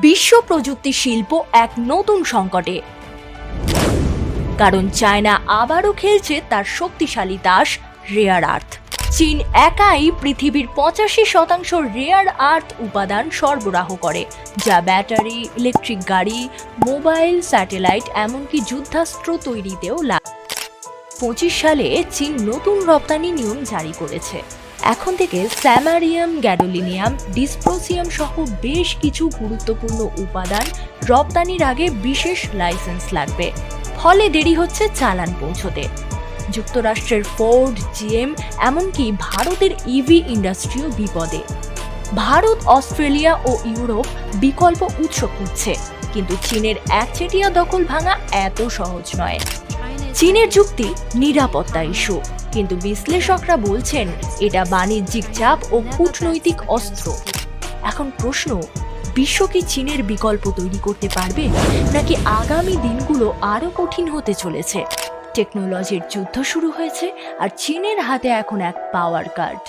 বিশ্ব প্রযুক্তি শিল্প এক নতুন সংকটে। কারণ চায়না আবারও খেলছে তার শক্তিশালী দাস রেয়ার আর্থ। চীন একাই পৃথিবীর পঁচাশি শতাংশ রেয়ার আর্থ উপাদান সরবরাহ করে, যা ব্যাটারি, ইলেকট্রিক গাড়ি, মোবাইল, স্যাটেলাইট, এমনকি যুদ্ধাস্ত্র তৈরিতেও লাগে পঁচিশ সালে চীন নতুন রপ্তানি নিয়ম জারি করেছে। এখন থেকে স্যামারিয়াম, গ্যাডোলিনিয়াম, ডিসপ্রোসিয়াম সহ বেশ কিছু গুরুত্বপূর্ণ উপাদান রপ্তানির আগে বিশেষ লাইসেন্স লাগবে। ফলে দেরি হচ্ছে চালান পৌঁছতে। যুক্তরাষ্ট্রের ফোর্ড, জিএম, এমনকি ভারতের ইভি ইন্ডাস্ট্রিও বিপদে। ভারত, অস্ট্রেলিয়া ও ইউরোপ বিকল্প উৎস খুঁজছে, কিন্তু চীনের একচেটিয়া দখল ভাঙা এত সহজ নয়। চীনের যুক্তি নিরাপত্তা ইস্যু। কিন্তু বিশ্লেষকরা বলছেন, এটা বাণিজ্যিক চাপ ও কূটনৈতিক অস্ত্র। এখন প্রশ্ন, বিশ্ব কি চীনের বিকল্প তৈরি করতে পারবে, নাকি আগামী দিনগুলো আরও কঠিন হতে চলেছে? টেকনোলজির যুদ্ধ শুরু হয়েছে আর চীনের হাতে এখন এক পাওয়ার কার্ড।